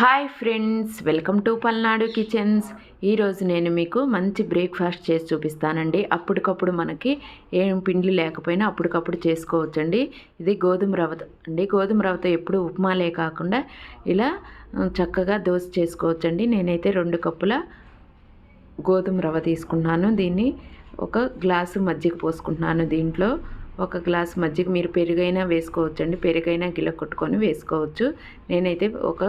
Hi friends welcome to Palnadu kitchens. ఈరోజు నేను మీకు మంచి బ్రేక్ఫాస్ట్ చేసి చూపిస్తానండి. అప్పటికప్పుడు మనకి ఏం పిండి లేకపోయినా అప్పటికప్పుడు చేసుకోవచ్చండి. ఇది గోధుమ రవ్వ అండి. గోధుమ రవ్వతో ఎప్పుడు ఉప్మాలే కాకుండా ఇలా చక్కగా దోశ చేసుకోవచ్చండి. నేనైతే రెండు కప్పుల గోధుమ రవ్వ తీసుకున్నాను. దీన్ని ఒక గ్లాసు మజ్జిగ పోసుకుంటున్నాను దీంట్లో. ఒక గ్లాస్ మజ్జిగ మీరు పెరుగైనా వేసుకోవచ్చండి. పెరుగైనా గిల కొట్టుకొని వేసుకోవచ్చు. నేనైతే ఒక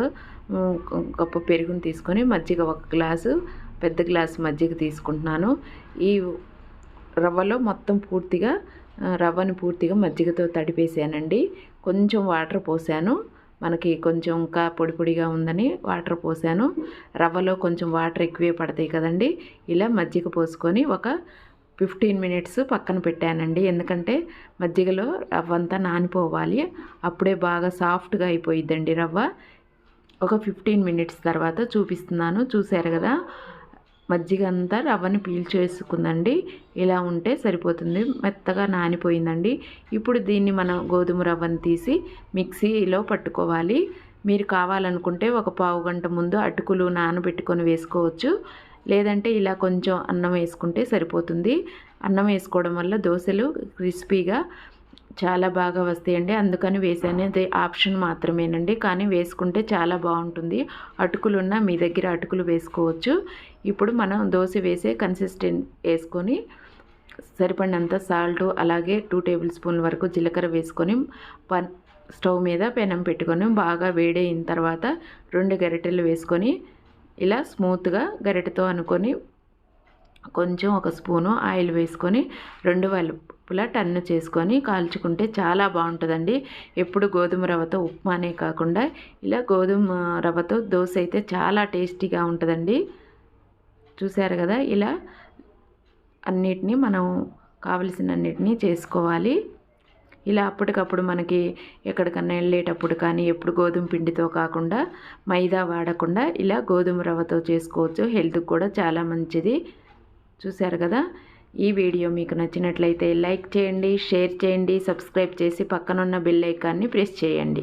కప్పు పెరుగును తీసుకొని మజ్జిగ ఒక గ్లాసు పెద్ద గ్లాసు మజ్జిగ తీసుకుంటున్నాను. ఈ రవ్వలో మొత్తం పూర్తిగా రవ్వని పూర్తిగా మజ్జిగతో తడిపేసానండి. కొంచెం వాటర్ పోసాను. మనకి కొంచెం ఇంకా పొడి పొడిగా ఉందని వాటర్ పోసాను. రవ్వలో కొంచెం వాటర్ ఎక్కువే పడతాయి కదండి. ఇలా మజ్జిగ పోసుకొని ఒక ఫిఫ్టీన్ మినిట్స్ పక్కన పెట్టానండి. ఎందుకంటే మజ్జిగలో రవ్వ అంతా నానిపోవాలి. అప్పుడే బాగా సాఫ్ట్గా అయిపోయిద్దండి రవ్వ. ఒక ఫిఫ్టీన్ మినిట్స్ తర్వాత చూపిస్తున్నాను. చూశారు కదా? మజ్జిగ అంతా రవ్వని పీల్చేసుకుందండి ఇలా ఉంటే సరిపోతుంది. మెత్తగా నానిపోయిందండి. ఇప్పుడు దీన్ని మనం గోధుమ రవ్వని తీసి మిక్సీలో పట్టుకోవాలి. మీరు కావాలనుకుంటే ఒక పావు గంట ముందు అటుకులు నానబెట్టుకొని వేసుకోవచ్చు. లేదంటే ఇలా కొంచెం అన్నం వేసుకుంటే సరిపోతుంది. అన్నం వేసుకోవడం వల్ల దోశలు క్రిస్పీగా చాలా బాగా వస్తాయండి. అందుకని వేసాను అది ఆప్షన్ మాత్రమేనండి. కానీ వేసుకుంటే చాలా బాగుంటుంది. అటుకులున్నా మీ దగ్గర అటుకులు వేసుకోవచ్చు. ఇప్పుడు మనం దోశ వేసే కన్సిస్టెంట్ వేసుకొని సరిపడినంత సాల్ట్ అలాగే టూ టేబుల్ స్పూన్ల వరకు జీలకర్ర వేసుకొని పన్ స్టవ్ మీద పెనం పెట్టుకొని బాగా వేడైన తర్వాత రెండు గరిటెలు వేసుకొని ఇలా స్మూత్గా గరిటతో అనుకొని కొంచెం ఒక స్పూను ఆయిల్ వేసుకొని రెండు వైపులా టన్ను చేసుకొని కాల్చుకుంటే చాలా బాగుంటుందండి. ఎప్పుడు గోధుమ రవ్వతో ఉప్మానే కాకుండా ఇలా గోధుమ రవ్వతో దోశ అయితే చాలా టేస్టీగా ఉంటుందండి. చూశారు కదా? ఇలా అన్నిటినీ మనం కావలసినన్నిటినీ చేసుకోవాలి. ఇలా అప్పటికప్పుడు మనకి ఎక్కడికన్నా వెళ్ళేటప్పుడు కానీ ఎప్పుడు గోధుమ పిండితో కాకుండా మైదా వాడకుండా ఇలా గోధుమ రవ్వతో చేసుకోవచ్చు. హెల్త్కి కూడా చాలా మంచిది. చూశారు కదా? ఈ వీడియో మీకు నచ్చినట్లయితే లైక్ చేయండి షేర్ చేయండి సబ్స్క్రైబ్ చేసి పక్కనున్న బెల్ ఐకాన్ని ప్రెస్ చేయండి.